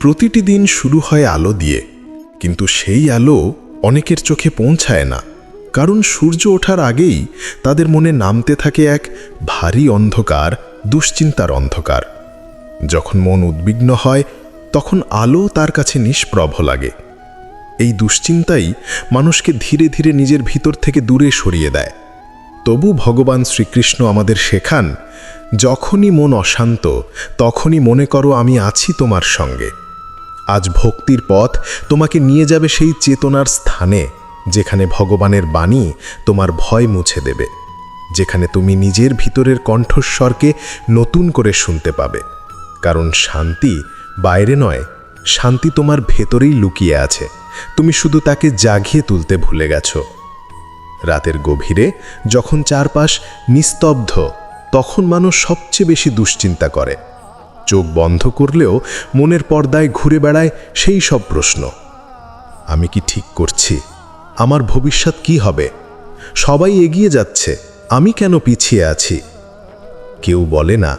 প্রতিটি দিন শুরু হয় আলো দিয়ে, কিন্তু সেই আলো অনেকের চোখে পৌঁছায় না, কারণ সূর্য ওঠার আগেই তাদের মনে নামতে থাকে এক ভারী অন্ধকার, দুশ্চিন্তার অন্ধকার। যখন মন উদ্বিগ্ন হয়, তখন আলো তার কাছে নিষ্প্রভ লাগে। এই দুশ্চিন্তাই মানুষকে ধীরে ধীরে নিজের ভিতর থেকে দূরে সরিয়ে দেয়। তবু ভগবান শ্রীকৃষ্ণ আমাদের শেখান, যখনই মন অশান্ত, তখনই মনে করো আমি আছি তোমার সঙ্গে। আজ ভক্তির পথ তোমাকে নিয়ে যাবে সেই চেতনার স্থানে, যেখানে ভগবানের বাণী তোমার ভয় মুছে দেবে, যেখানে তুমি নিজের ভিতরের কণ্ঠস্বরকে নতুন করে শুনতে পাবে। কারণ শান্তি বাইরে নয়, শান্তি তোমার ভেতরেই লুকিয়ে আছে। তুমি শুধু তাকে জাগিয়ে তুলতে ভুলে গেছো। রাতের গভীরে যখন চারপাশ নিস্তব্ধ, তখন মানুষ সবচেয়ে বেশি দুশ্চিন্তা করে। চোখ বন্ধ করলেও মনের পর্দায় ঘুরে বেড়ায় সেই সব প্রশ্ন। আমি কি ঠিক করছি? আমার ভবিষ্যৎ কি হবে? সবাই এগিয়ে যাচ্ছে। আমি কেন পিছিয়ে আছি? কেউ বলে না,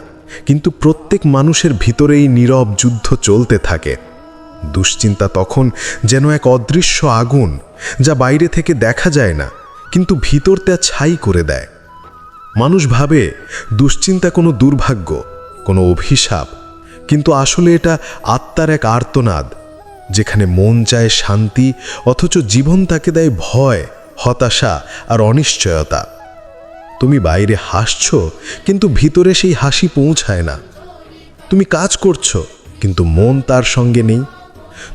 কিন্তু প্রত্যেক মানুষের ভিতরেই নীরব যুদ্ধ চলতে থাকে। দুশ্চিন্তা তখন যেন এক অদৃশ্য আগুন, যা বাইরে থেকে দেখা যায় না, কিন্তু ভিতর তা ছাই করে দেয়। মানুষ ভাবে, দুশ্চিন্তা কোনো দুর্ভাগ্য, কোনো অভিশাপ কিন্তু আসলে এটা আত্মার এক আর্তনাদ, যেখানে মন চায় শান্তি, অথচ জীবন তাকে দেয় ভয়, হতাশা আর অনিশ্চয়তা। তুমি বাইরে হাসছ, কিন্তু ভিতরে সেই হাসি পৌঁছায় না। তুমি কাজ করছ, কিন্তু মন তার সঙ্গে নেই।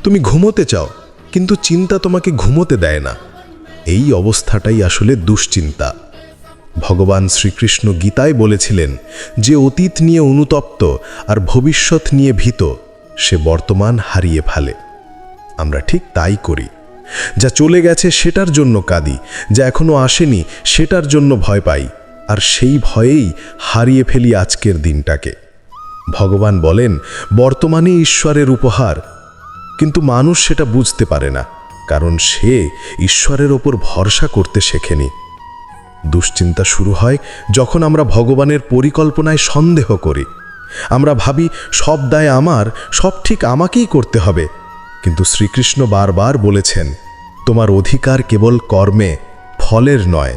তুমি ঘুমোতে চাও, কিন্তু চিন্তা তোমাকে ঘুমোতে দেয় না। এই অবস্থাটাই আসলে দুশ্চিন্তা। ভগবান শ্রীকৃষ্ণ গীতায় বলেছিলেন, যে অতীত নিয়ে অনুতপ্ত আর ভবিষ্যৎ নিয়ে ভীত, সে বর্তমান হারিয়ে ফেলে। আমরা ঠিক তাই করি। যা চলে গেছে সেটার জন্য কাঁদি, যা এখনও আসেনি সেটার জন্য ভয় পাই, আর সেই ভয়েই হারিয়ে ফেলি আজকের দিনটাকে। ভগবান বলেন, বর্তমানে ঈশ্বরের উপহার। কিন্তু মানুষ সেটা বুঝতে পারে না, কারণ সে ঈশ্বরের ওপর ভরসা করতে শেখেনি। দুশ্চিন্তা শুরু হয় যখন আমরা ভগবানের পরিকল্পনায় সন্দেহ করি। আমরা ভাবি, সব দায় আমার, সব ঠিক আমাকেই করতে হবে। কিন্তু শ্রীকৃষ্ণ বারবার বলেছেন, তোমার অধিকার কেবল কর্মে, ফলের নয়।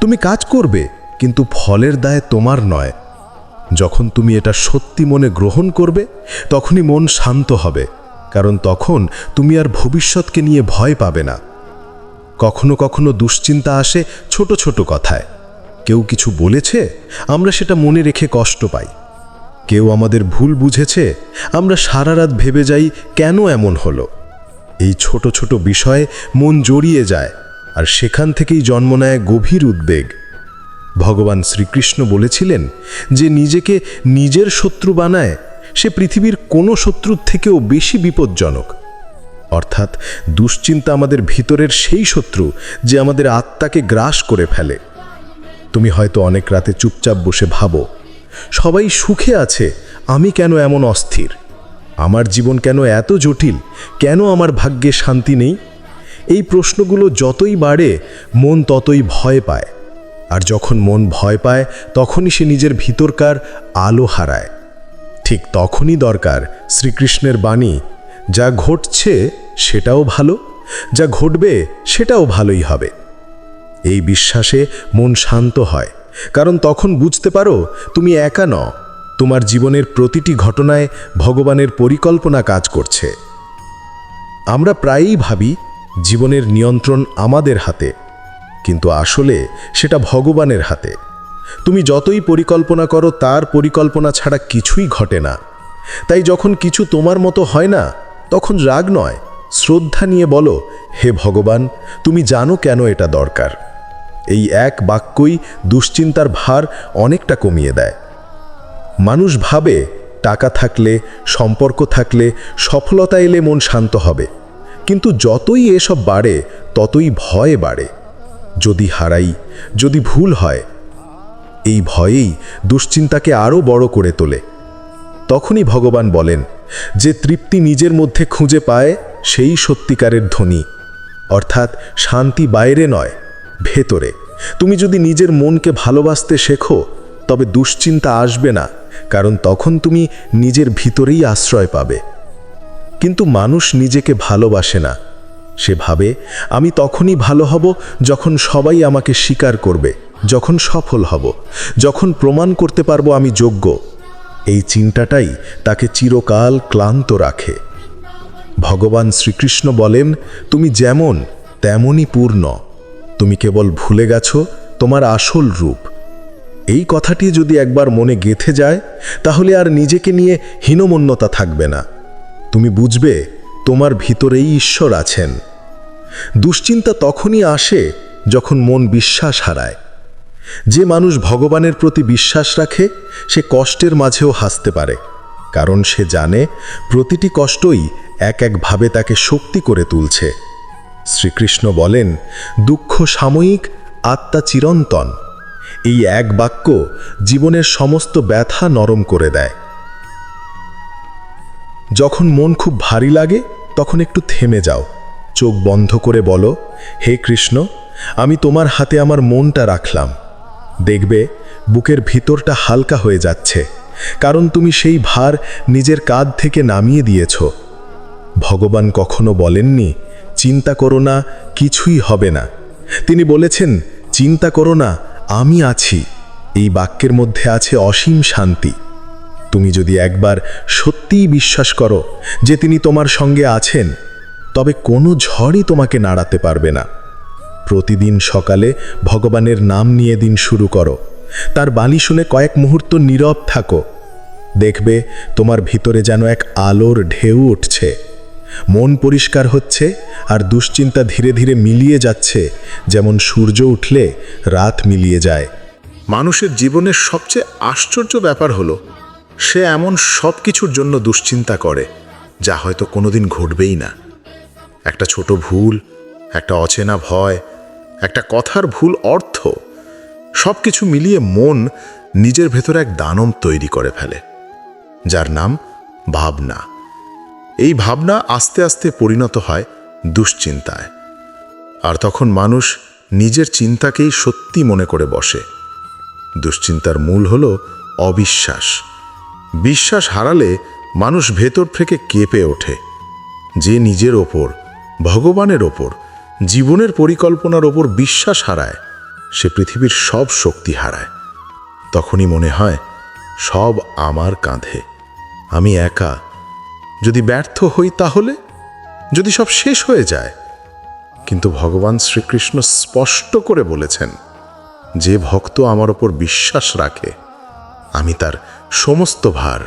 তুমি কাজ করবে, কিন্তু ফলের দায় তোমার নয়। যখন তুমি এটা সত্যি মনে গ্রহণ করবে, তখনই মন শান্ত হবে, কারণ তখন তুমি আর ভবিষ্যৎকে নিয়ে ভয় পাবে না। কখনো কখনো দুশ্চিন্তা আসে ছোট ছোট কথায়। কেউ কিছু বলেছে, আমরা সেটা মনে রেখে কষ্ট পাই। কেউ আমাদের ভুল বুঝেছে, আমরা সারা রাত ভেবে যাই কেন এমন হলো। এই ছোট ছোট বিষয়ে মন জড়িয়ে যায়, আর সেখান থেকেই জন্ম নেয় গভীর উদ্বেগ। ভগবান শ্রীকৃষ্ণ বলেছিলেন যে, নিজেকে নিজের শত্রু বানায়, সে পৃথিবীর কোনো শত্রুর থেকেও বেশি বিপজ্জনক। অর্থাৎ দুশ্চিন্তা আমাদের ভিতরের সেই শত্রু যে আমাদের আত্মাকে গ্রাস করে ফেলে। তুমি হয়তো অনেক রাতে চুপচাপ বসে ভাবো, সবাই সুখে আছে, আমি কেন এমন অস্থির? আমার জীবন কেন এত জটিল? কেন আমার ভাগ্যে শান্তি নেই? এই প্রশ্নগুলো যতই বাড়ে, মন ততই ভয় পায়। আর যখন মন ভয় পায়, তখনই সে নিজের ভিতরকার আলো হারায়। ঠিক তখনই দরকার শ্রীকৃষ্ণের বাণী, যা ঘটছে সেটাও ভালো, যা ঘটবে সেটাও ভালোই হবে। এই বিশ্বাসে মন শান্ত হয়, কারণ তখন বুঝতে পারো তুমি একা ন তোমার জীবনের প্রতিটি ঘটনায় ভগবানের পরিকল্পনা কাজ করছে। আমরা প্রায়ই ভাবি, জীবনের নিয়ন্ত্রণ আমাদের হাতে, কিন্তু আসলে সেটা ভগবানের হাতে। তুমি যতই পরিকল্পনা করো, তার পরিকল্পনা ছাড়া কিছুই ঘটে না। তাই যখন কিছু তোমার মতো হয় না, তখন রাগ নয় শ্রদ্ধা নিয়ে বলো, হে ভগবান, তুমি জানো কেন এটা দরকার? এই এক বাক্যই দুশ্চিন্তার ভার অনেকটা কমিয়ে দেয়। মানুষ ভাবে, টাকা থাকলে, সম্পর্ক থাকলে, সফলতা এলে মন শান্ত হবে। কিন্তু যতই এসব বাড়ে, ততই ভয় বাড়ে। যদি হারাই, যদি ভুল হয়, এই ভয়েই দুশ্চিন্তাকে আরও বড় করে তোলে। তখনই ভগবান বলেন যে তৃপ্তি নিজের মধ্যে খুঁজে পায়, সেই সত্যিকারের ধ্বনি অর্থাৎ শান্তি বাইরে নয়, ভেতরে। তুমি যদি নিজের মনকে ভালোবাসতে শেখো, তবে দুশ্চিন্তা আসবে না, কারণ তখন তুমি নিজের ভিতরেই আশ্রয় পাবে। কিন্তু মানুষ নিজেকে ভালোবাসে না। সে ভাবে, আমি তখনই ভালো হব যখন সবাই আমাকে স্বীকার করবে, যখন সফল হব, যখন প্রমাণ করতে পারব আমি যোগ্য। এই চিন্তাটাই তাকে চিরকাল ক্লান্ত রাখে। ভগবান শ্রীকৃষ্ণ বলেন, তুমি যেমন, তেমনই পূর্ণ। তুমি কেবল ভুলে গেছো তোমার আসল রূপ। এই কথাটি যদি একবার মনে গেথে যায়, তাহলে আর নিজেকে নিয়ে হীনমন্যতা থাকবে না। তুমি বুঝবে, তোমার ভিতরেই ঈশ্বর আছেন। দুশ্চিন্তা তখনই আসে যখন মন বিশ্বাস হারায়। যে মানুষ ভগবানের প্রতি বিশ্বাস রাখে, সে কষ্টের মাঝেও হাসতে পারে, কারণ সে জানে প্রতিটি কষ্টই এক একভাবে তাকে শক্তি করে তুলছে। শ্রীকৃষ্ণ বলেন, দুঃখ সাময়িক, আত্মা চিরন্তন। এই এক বাক্য জীবনের সমস্ত ব্যথা নরম করে দেয়। যখন মন খুব ভারী লাগে, তখন একটু থেমে যাও। চোখ বন্ধ করে বলো, হে কৃষ্ণ, আমি তোমার হাতে আমার মনটা রাখলাম। দেখবে, বুকের ভিতরটা হালকা হয়ে যাচ্ছে, কারণ তুমি সেই ভার নিজের কাঁধ থেকে নামিয়ে দিয়েছ। ভগবান কখনো বলেননি, চিন্তা করো না, কিছুই হবে না। তিনি বলেছেন, চিন্তা করো না, আমি আছি। এই বাক্যের মধ্যে আছে অসীম শান্তি। তুমি যদি একবার সত্যিই বিশ্বাস করো যে তিনি তোমার সঙ্গে আছেন, তবে কোনো ঝড়ই তোমাকে নাড়াতে পারবে না। প্রতিদিন সকালে ভগবানের নাম নিয়ে দিন শুরু করো। তার বাণী শুনে কয়েক মুহূর্ত নীরব থাকো। দেখবে তোমার ভিতরে যেন এক আলোর ঢেউ উঠছে। মন পরিষ্কার হচ্ছে আর দুশ্চিন্তা ধীরে ধীরে মিলিয়ে যাচ্ছে, যেমন সূর্য উঠলে রাত মিলিয়ে যায়। মানুষের জীবনের সবচেয়ে আশ্চর্য ব্যাপার হলো, সে এমন সব কিছুর জন্য দুশ্চিন্তা করে, যা হয়তো কোনোদিন ঘটবেই না। একটা ছোট ভুল, একটা অচেনা ভয় একটা কথার ভুল অর্থ। সব কিছু মিলিয়ে মন নিজের ভেতর এক দানব তৈরি করে ফেলে, যার নাম ভাবনা। এই ভাবনা আস্তে আস্তে পরিণত হয় দুশ্চিন্তায়। আর তখন মানুষ নিজের চিন্তাকেই সত্যি মনে করে বসে। দুশ্চিন্তার মূল হল অবিশ্বাস। বিশ্বাস হারালে মানুষ ভেতর থেকে কেঁপে ওঠে, যে নিজের ওপর, ভগবানের ওপর। জীবনের পরিকল্পনার ওপর বিশ্বাস হারায়, সে পৃথিবীর সব শক্তি হারায়। তখনই মনে হয়, সব আমার কাঁধে। আমি একা। যদি ব্যর্থ হই তাহলে? যদি সব শেষ হয়ে যায়? কিন্তু ভগবান শ্রীকৃষ্ণ স্পষ্ট করে বলেছেন, যে ভক্ত আমার ওপর বিশ্বাস রাখে, আমি তার সমস্ত ভার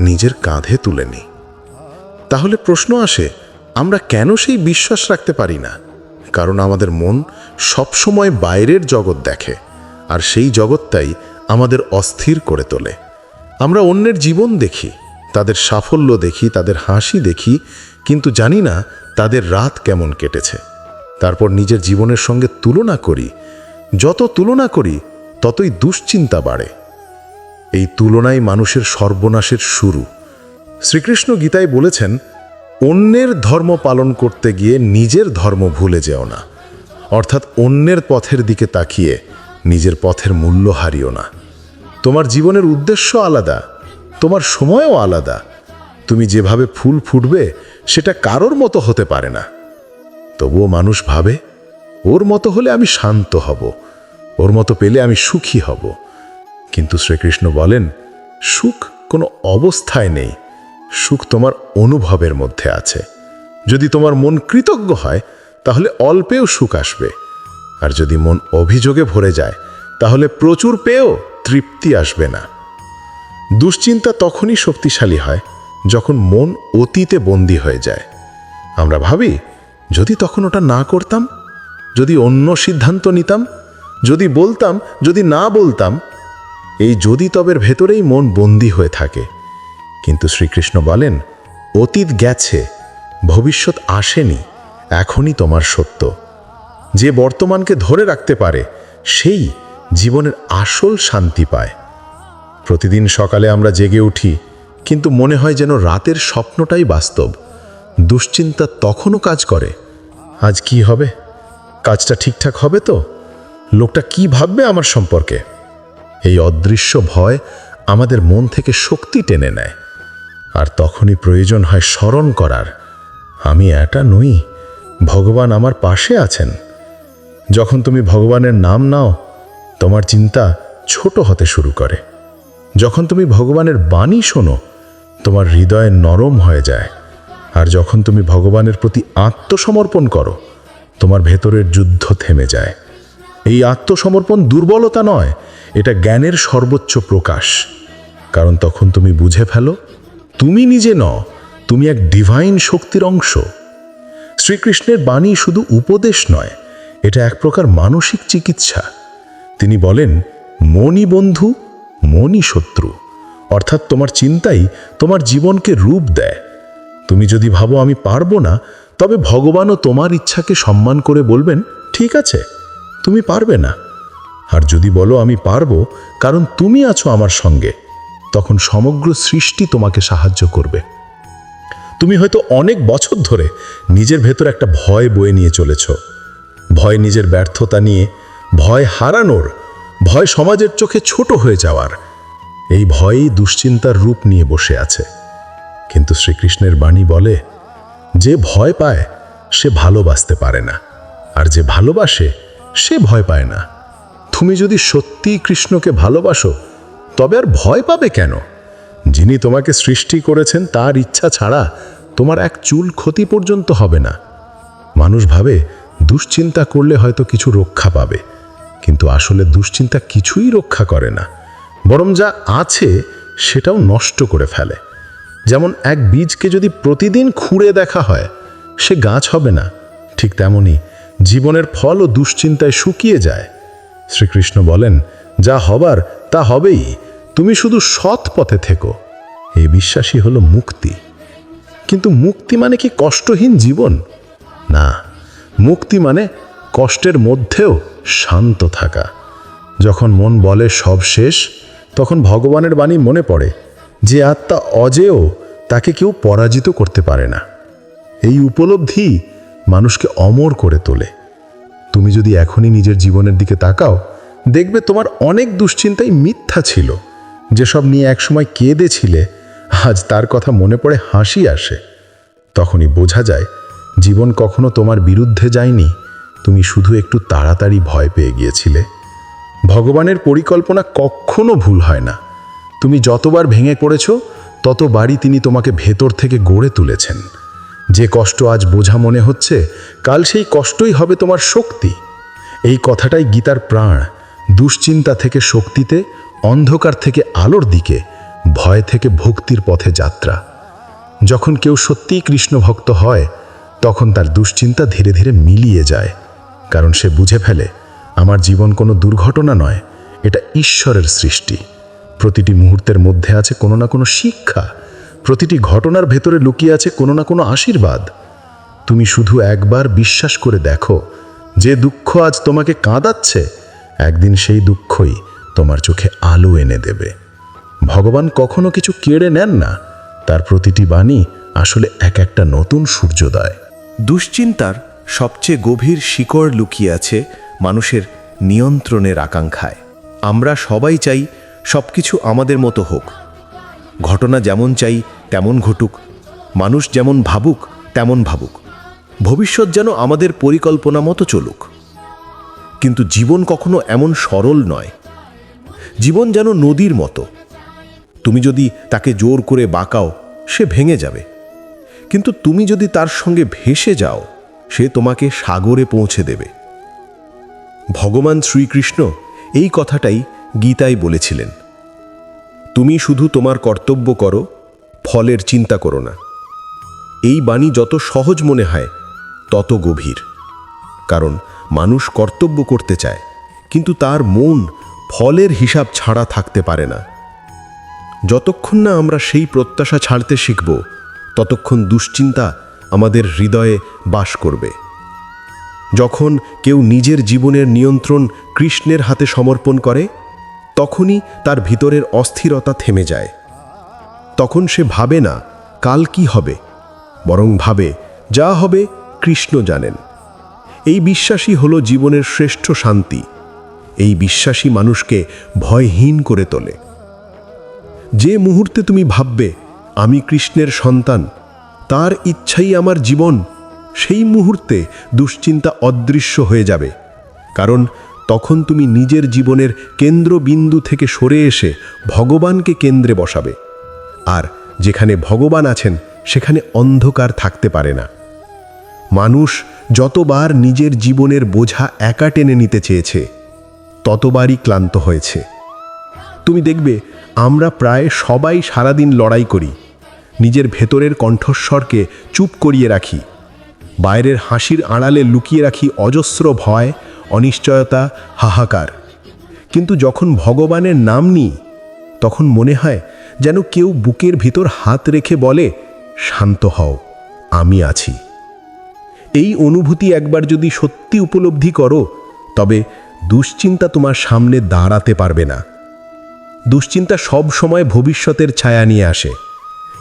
নিজের কাঁধে তুলে নিই। তাহলে প্রশ্ন আসে, আমরা কেন সেই বিশ্বাস রাখতে পারি না? কারণ আমাদের মন সবসময় বাইরের জগৎ দেখে, আর সেই জগৎটাই আমাদের অস্থির করে তোলে। আমরা অন্যের জীবন দেখি, তাদের সাফল্য দেখি, তাদের হাসি দেখি, কিন্তু জানি না তাদের রাত কেমন কেটেছে। তারপর নিজের জীবনের সঙ্গে তুলনা করি, যত তুলনা করি, ততই দুশ্চিন্তা বাড়ে। এই তুলনাই মানুষের সর্বনাশের শুরু। শ্রীকৃষ্ণ গীতায় বলেছেন অন্যের ধর্ম পালন করতে গিয়ে নিজের ধর্ম ভুলে যেও না। অর্থাৎ অন্যের পথের দিকে তাকিয়ে নিজের পথের মূল্য হারিও না। তোমার জীবনের উদ্দেশ্য আলাদা, তোমার সময়ও আলাদা। তুমি যেভাবে ফুল ফুটবে, সেটা কারোর মতো হতে পারে না। তবুও মানুষ ভাবে, ওর মতো হলে আমি শান্ত হব, ওর মতো পেলে আমি সুখী হব। কিন্তু শ্রীকৃষ্ণ বলেন, সুখ কোনো অবস্থায় নেই সুখ তোমার অনুভবের মধ্যে আছে। যদি তোমার মন কৃতজ্ঞ হয়, তাহলে অল্পেও সুখ আসবে। আর যদি মন অভিযোগে ভরে যায়, তাহলে প্রচুর পেয়েও তৃপ্তি আসবে না। দুশ্চিন্তা তখনই শক্তিশালী হয়, যখন মন অতীতে বন্দী হয়ে যায়। আমরা ভাবি, যদি তখন ওটা না করতাম, যদি অন্য সিদ্ধান্ত নিতাম, যদি বলতাম, যদি না বলতাম, এই যদি তবের ভেতরেই মন বন্দী হয়ে থাকে। কিন্তু শ্রীকৃষ্ণ বলেন, অতীত গেছে, ভবিষ্যৎ আসেনি, এখনই তোমার সত্য। যে বর্তমানকে ধরে রাখতে পারে, সেই জীবনের আসল শান্তি পায়। প্রতিদিন সকালে আমরা জেগে উঠি, কিন্তু মনে হয় যেন রাতের স্বপ্নটাই বাস্তব। দুশ্চিন্তা তখনও কাজ করে। আজ কি হবে? কাজটা ঠিকঠাক হবে তো? লোকটা কি ভাববে আমার সম্পর্কে? এই অদৃশ্য ভয় আমাদের মন থেকে শক্তি টেনে নেয়। আর তখনই প্রয়োজন হয় স্মরণ করার। আমি এটা নই, ভগবান আমার পাশে আছেন। যখন তুমি ভগবানের নাম নাও, তোমার চিন্তা ছোট হতে শুরু করে। যখন তুমি ভগবানের বাণী শোনো, তোমার হৃদয় নরম হয়ে যায়। আর যখন তুমি ভগবানের প্রতি আত্মসমর্পণ করো, তোমার ভেতরের যুদ্ধ থেমে যায়। এই আত্মসমর্পণ দুর্বলতা নয়, এটা জ্ঞানের সর্বোচ্চ প্রকাশ। কারণ তখন তুমি বুঝে ফেলো তুমি নিজে ন তুমি এক ডিভাইন শক্তির অংশ। শ্রীকৃষ্ণের বাণী শুধু উপদেশ নয়, এটা এক প্রকার মানসিক চিকিৎসা। তিনি বলেন মনি বন্ধু মনি শত্রু। অর্থাৎ তোমার চিন্তাই তোমার জীবনকে রূপ দেয়। তুমি যদি ভাবো আমি পারব না, তবে ভগবানও তোমার ইচ্ছাকে সম্মান করে বলবেন, ঠিক আছে, তুমি পারবে না। আর যদি বলো আমি পারব, কারণ তুমি আছো আমার সঙ্গে তখন সমগ্র সৃষ্টি তোমাকে সাহায্য করবে। তুমি হয়তো অনেক বছর ধরে নিজের ভেতর একটা ভয় বয়ে নিয়ে চলেছ। ভয় নিজের ব্যর্থতা নিয়ে, ভয় হারানোর, ভয় সমাজের চোখে ছোট হয়ে যাওয়ার, এই ভয়ই দুশ্চিন্তার রূপ নিয়ে বসে আছে। কিন্তু শ্রীকৃষ্ণের বাণী বলে, যে ভয় পায়, সে ভালোবাসতে পারে না। আর যে ভালোবাসে, সে ভয় পায় না। তুমি যদি সত্যিই কৃষ্ণকে ভালোবাসো তবে আর ভয় পাবে কেন? যিনি তোমাকে সৃষ্টি করেছেন তার ইচ্ছা ছাড়া তোমার এক চুল ক্ষতি পর্যন্ত হবে না। মানুষ ভাবে, দুশ্চিন্তা করলে হয়তো কিছু রক্ষা পাবে। কিন্তু আসলে দুশ্চিন্তা কিছুই রক্ষা করে না। বরং যা আছে সেটাও নষ্ট করে ফেলে। যেমন এক বীজকে যদি প্রতিদিন খুঁড়ে দেখা হয়, সে গাছ হবে না। ঠিক তেমনি জীবনের ফল ও দুশ্চিন্তায় শুকিয়ে যায়। শ্রীকৃষ্ণ বলেন, যা হবার তা হবেই। তুমি শুধু সৎ পথে থেকো। এই বিশ্বাসই হলো মুক্তি। কিন্তু মুক্তি মানে কি কষ্টহীন জীবন? না, মুক্তি মানে কষ্টের মধ্যেও শান্ত থাকা। যখন মন বলে সব শেষ, তখন ভগবানের বাণী মনে পড়ে যে আত্মা অজেয়, তাকে কেউ পরাজিত করতে পারে না। এই উপলব্ধি মানুষকে অমর করে তোলে। তুমি যদি এখনই নিজের জীবনের দিকে তাকাও, দেখবে তোমার অনেক দুশ্চিন্তাই মিথ্যা ছিল। যেসব নিয়ে একসময় কেঁদেছিলে, আজ তার কথা মনে পড়ে হাসি আসে। তখনই বোঝা যায়, জীবন কখনো তোমার বিরুদ্ধে যায়নি, তুমি শুধু একটু তাড়াতাড়ি ভয় পেয়ে গিয়েছিলে। ভগবানের পরিকল্পনা কখনো ভুল হয় না। তুমি যতবার ভেঙে পড়েছ, ততবারই তিনি তোমাকে ভেতর থেকে গড়ে তুলেছেন। যে কষ্ট আজ বোঝা মনে হচ্ছে, কাল সেই কষ্টই হবে তোমার শক্তি। এই কথাটাই গীতার প্রাণ। দুশ্চিন্তা থেকে শক্তিতে অন্ধকার থেকে আলোর দিকে, ভয় থেকে ভক্তির পথে যাত্রা। যখন কেউ সত্যিই কৃষ্ণ ভক্ত হয়, তখন তার দুশ্চিন্তা ধীরে ধীরে মিলিয়ে যায়, কারণ সে বুঝে ফেলে, আমার জীবন কোনো দুর্ঘটনা নয়, এটা ঈশ্বরের সৃষ্টি। প্রতিটি মুহূর্তের মধ্যে আছে কোনো না কোনো শিক্ষা, প্রতিটি ঘটনার ভেতরে লুকিয়ে আছে কোনো না কোনো আশীর্বাদ। তুমি শুধু একবার বিশ্বাস করে দেখো, যে দুঃখ আজ তোমাকে কাঁদাচ্ছে, একদিন সেই দুঃখই তোমার চোখে আলো এনে দেবে। ভগবান কখনো কিছু কেড়ে নেন না। তার প্রতিটি বাণী আসলে এক একটা নতুন সূর্যোদয়। দুশ্চিন্তার সবচেয়ে গভীর শিকড় লুকিয়ে আছে মানুষের নিয়ন্ত্রণের আকাঙ্ক্ষায়। আমরা সবাই চাই সব কিছু আমাদের মতো হোক। ঘটনা যেমন চাই তেমন ঘটুক। মানুষ যেমন ভাবুক তেমন ভাবুক। ভবিষ্যৎ যেন আমাদের পরিকল্পনা মতো চলুক। কিন্তু জীবন কখনো এমন সরল নয় জীবন যেন নদীর মতো। তুমি যদি তাকে জোর করে বাঁকাও, সে ভেঙে যাবে। কিন্তু তুমি যদি তার সঙ্গে ভেসে যাও, সে তোমাকে সাগরে পৌঁছে দেবে। ভগবান শ্রীকৃষ্ণ এই কথাটাই গীতায় বলেছিলেন। তুমি শুধু তোমার কর্তব্য করো, ফলের চিন্তা করো না। এই বাণী যত সহজ মনে হয়, তত গভীর। কারণ মানুষ কর্তব্য করতে চায়, কিন্তু তার মন ফলের হিসাব ছাড়া থাকতে পারে না। যতক্ষণ না আমরা সেই প্রত্যাশা ছাড়তে শিখব, ততক্ষণ দুশ্চিন্তা আমাদের হৃদয়ে বাস করবে। যখন কেউ নিজের জীবনের নিয়ন্ত্রণ কৃষ্ণের হাতে সমর্পণ করে, তখনই তার ভিতরের অস্থিরতা থেমে যায়। তখন সে ভাবে না কাল কি হবে, বরং ভাবে, যা হবে কৃষ্ণ জানেন। এই বিশ্বাসই হলো জীবনের শ্রেষ্ঠ শান্তি। এই বিশ্বাসী মানুষকে ভয়হীন করে তোলে। যে মুহূর্তে তুমি ভাববে, আমি কৃষ্ণের সন্তান, তার ইচ্ছাই আমার জীবন, সেই মুহূর্তে দুশ্চিন্তা অদৃশ্য হয়ে যাবে। কারণ তখন তুমি নিজের জীবনের কেন্দ্রবিন্দু থেকে সরে এসে ভগবানকে কেন্দ্রে বসাবে। আর যেখানে ভগবান আছেন, সেখানে অন্ধকার থাকতে পারে না। মানুষ যতবার নিজের জীবনের বোঝা একা টেনে নিতে চেয়েছে ততবারই ক্লান্ত হয়েছে। তুমি দেখবে, আমরা প্রায় সবাই সারাদিন লড়াই করি। নিজের ভেতরের কণ্ঠস্বরকে চুপ করিয়ে রাখি। বাইরের হাসির আড়ালে লুকিয়ে রাখি অজস্র ভয়, অনিশ্চয়তা, হাহাকার। কিন্তু যখন ভগবানের নাম নিই, তখন মনে হয় যেন কেউ বুকের ভিতর হাত রেখে বলে, শান্ত হও, আমি আছি। এই অনুভূতি একবার যদি সত্যি উপলব্ধি করো, তবে দুশ্চিন্তা তোমার সামনে দাঁড়াতে পারবে না। দুশ্চিন্তা সব সময় ভবিষ্যতের ছায়া নিয়ে আসে।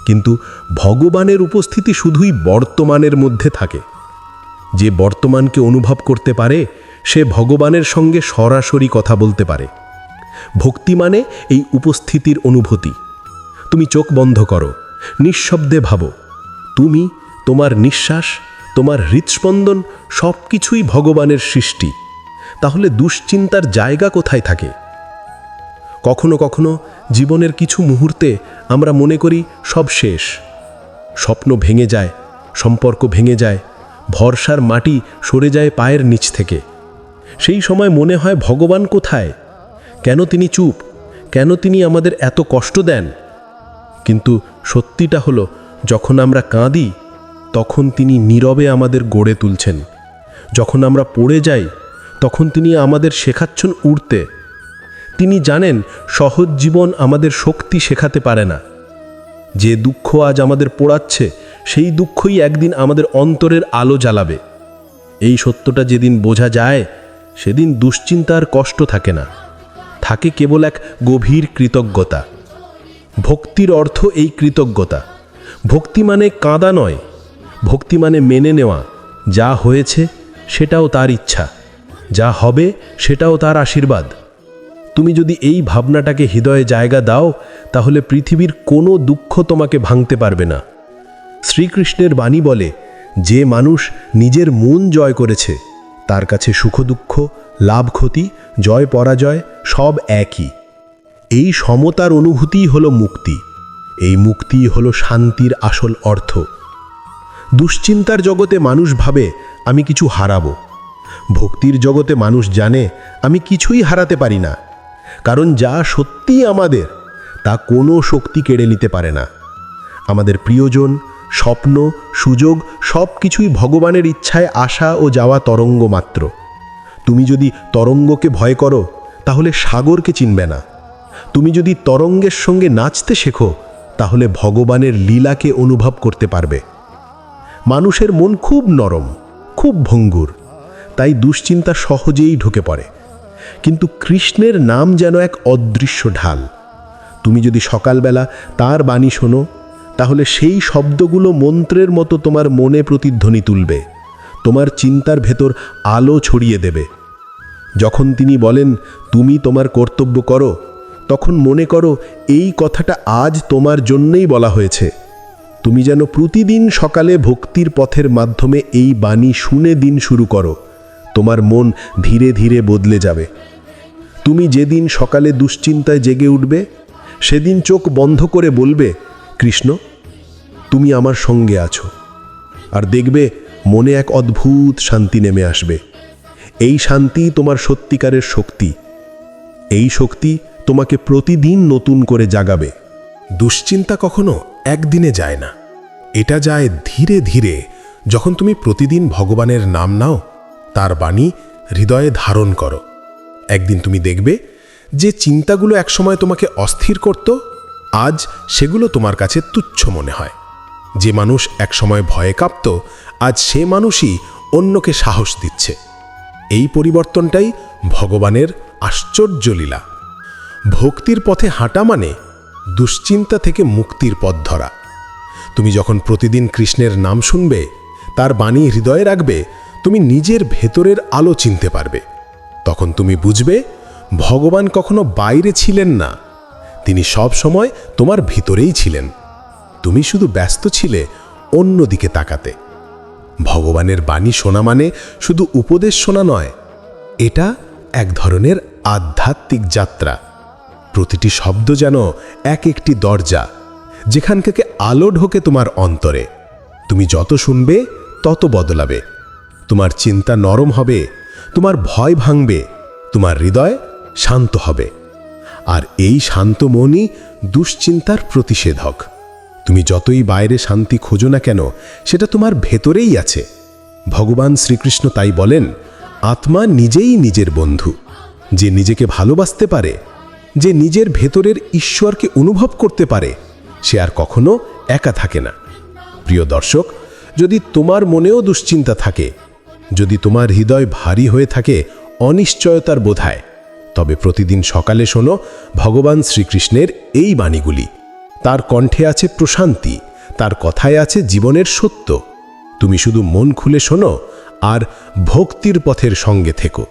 কিন্তু ভগবানের উপস্থিতি শুধুই বর্তমানের মধ্যে থাকে। যে বর্তমানকে অনুভব করতে পারে, সে ভগবানের সঙ্গে সরাসরি কথা বলতে পারে। ভক্তি মানে এই উপস্থিতির অনুভূতি। তুমি চোখ বন্ধ করো, নিঃশব্দে ভাবো। তুমি, তোমার নিঃশ্বাস, তোমার হৃৎস্পন্দন সব কিছুই ভগবানের সৃষ্টি। তাহলে দুশ্চিন্তার জায়গা কোথায় থাকে? কখনো কখনো জীবনের কিছু মুহূর্তে আমরা মনে করি সব শেষ। স্বপ্ন ভেঙে যায়, সম্পর্ক ভেঙে যায়, ভরসার মাটি সরে যায় পায়ের নিচ থেকে। সেই সময় মনে হয় ভগবান কোথায়? কেন তিনি চুপ? কেন তিনি আমাদের এত কষ্ট দেন? কিন্তু সত্যিটা হলো, যখন আমরা কাঁদি, তখন তিনি নীরবে আমাদের গড়ে তুলছেন। যখন আমরা পড়ে যাই তখন তিনি আমাদের শেখাচ্ছেন উড়তে। তিনি জানেন, সহজ জীবন আমাদের শক্তি শেখাতে পারে না। যে দুঃখ আজ আমাদের পোড়াচ্ছে, সেই দুঃখই একদিন আমাদের অন্তরের আলো জ্বালাবে। এই সত্যটা যেদিন বোঝা যায়, সেদিন দুশ্চিন্তার কষ্ট থাকে না। থাকে কেবল এক গভীর কৃতজ্ঞতা। ভক্তির অর্থ এই কৃতজ্ঞতা। ভক্তি মানে কাঁদা নয়। ভক্তি মানে মেনে নেওয়া। যা হয়েছে, সেটাও তার ইচ্ছা। যা হবে সেটাও তার আশীর্বাদ। তুমি যদি এই ভাবনাটাকে হৃদয়ে জায়গা দাও, তাহলে পৃথিবীর কোনো দুঃখ তোমাকে ভাঙতে পারবে না। শ্রীকৃষ্ণের বাণী বলে, যে মানুষ নিজের মন জয় করেছে, তার কাছে সুখ দুঃখ লাভ ক্ষতি জয় পরাজয় সব একই। এই সমতার অনুভূতিই হলো মুক্তি। এই মুক্তিই হলো শান্তির আসল অর্থ। দুশ্চিন্তার জগতে মানুষ ভাবে, আমি কিছু হারাবো। ভক্তির জগতে মানুষ জানে, আমি কিছুই হারাতে পারি না। কারণ যা সত্যিই আমাদের, তা কোনো শক্তি কেড়ে নিতে পারে না। আমাদের প্রিয়জন, স্বপ্ন, সুযোগ সব কিছুই ভগবানের ইচ্ছায় আসা ও যাওয়া তরঙ্গ মাত্র। তুমি যদি তরঙ্গকে ভয় করো, তাহলে সাগরকে চিনবে না। তুমি যদি তরঙ্গের সঙ্গে নাচতে শেখো, তাহলে ভগবানের লীলাকে অনুভব করতে পারবে। মানুষের মন খুব নরম, খুব ভঙ্গুর। তাই দুশ্চিন্তা সহজেই ঢুকে পড়ে। কিন্তু কৃষ্ণের নাম যেন এক অদৃশ্য ঢাল। তুমি যদি সকালবেলা তার বাণী শোনো, তাহলে সেই শব্দগুলো মন্ত্রের মতো তোমার মনে প্রতিধ্বনি তুলবে। তোমার চিন্তার ভেতর আলো ছড়িয়ে দেবে। যখন তিনি বলেন, তুমি তোমার কর্তব্য করো, তখন মনে করো, এই কথাটা আজ তোমার জন্যই বলা হয়েছে। তুমি যেন প্রতিদিন সকালে ভক্তির পথের মাধ্যমে এই বাণী শুনে দিন শুরু করো। তোমার মন ধীরে ধীরে বদলে যাবে। তুমি যেদিন সকালে দুশ্চিন্তায় জেগে উঠবে, সেদিন চোখ বন্ধ করে বলবে, কৃষ্ণ, তুমি আমার সঙ্গে আছো। আর দেখবে, মনে এক অদ্ভুত শান্তি নেমে আসবে। এই শান্তি তোমার সত্যিকারের শক্তি। এই শক্তি তোমাকে প্রতিদিন নতুন করে জাগাবে। দুশ্চিন্তা কখনো একদিনে যায় না। এটা যায় ধীরে ধীরে, যখন তুমি প্রতিদিন ভগবানের নাম নাও তার বাণী হৃদয়ে ধারণ করো। একদিন তুমি দেখবে যে চিন্তাগুলো একসময় তোমাকে অস্থির করত, আজ সেগুলো তোমার কাছে তুচ্ছ মনে হয়। যে মানুষ একসময় ভয়ে কাঁপত, আজ সে মানুষই অন্যকে সাহস দিচ্ছে। এই পরিবর্তনটাই ভগবানের আশ্চর্য লীলা। ভক্তির পথে হাঁটা মানে দুশ্চিন্তা থেকে মুক্তির পথ ধরা। তুমি যখন প্রতিদিন কৃষ্ণের নাম শুনবে, তার বাণী হৃদয়ে রাখবে তুমি নিজের ভেতরের আলো চিনতে পারবে। তখন তুমি বুঝবে, ভগবান কখনো বাইরে ছিলেন না। তিনি সব সময় তোমার ভিতরেই ছিলেন। তুমি শুধু ব্যস্ত ছিলে অন্যদিকে তাকাতে। ভগবানের বাণী শোনা মানে শুধু উপদেশ শোনা নয়, এটা এক ধরনের আধ্যাত্মিক যাত্রা। প্রতিটি শব্দ যেন এক একটি দরজা, যেখান থেকে আলো ঢোকে তোমার অন্তরে। তুমি যত শুনবে, তত বদলাবে। তোমার চিন্তা নরম হবে, তোমার ভয় ভাঙবে, তোমার হৃদয় শান্ত হবে। আর এই শান্ত মনই দুশ্চিন্তার প্রতিষেধক। তুমি যতই বাইরে শান্তি খোঁজো না কেন, সেটা তোমার ভেতরেই আছে। ভগবান শ্রীকৃষ্ণ তাই বলেন, আত্মা নিজেই নিজের বন্ধু। যে নিজেকে ভালোবাসতে পারে, যে নিজের ভেতরের ঈশ্বরকে অনুভব করতে পারে, সে আর কখনো একা থাকে না। প্রিয় দর্শক, যদি তোমার মনেও দুশ্চিন্তা থাকে যদি তোমার হৃদয় ভারী হয়ে থাকে, অনিশ্চয়তার বোধায়। তবে প্রতিদিন সকালে শোনো ভগবান শ্রীকৃষ্ণের এই বাণীগুলি। তার কণ্ঠে আছে প্রশান্তি, তার কথায় আছে জীবনের সত্য। তুমি শুধু মন খুলে শোনো আর ভক্তির পথের সঙ্গে থেকো।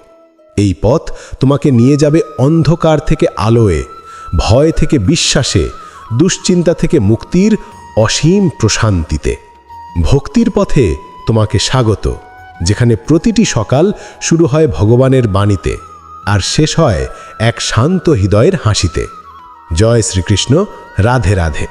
এই পথ তোমাকে নিয়ে যাবে অন্ধকার থেকে আলোয়, ভয় থেকে বিশ্বাসে, দুশ্চিন্তা থেকে মুক্তির অসীম প্রশান্তিতে। ভক্তির পথে তোমাকে স্বাগত। যেখানে প্রতিটি সকাল শুরু হয় ভগবানের বাণীতে আর শেষ হয় এক শান্ত হৃদয়ের হাসিতে। জয় শ্রীকৃষ্ণ, রাধে রাধে।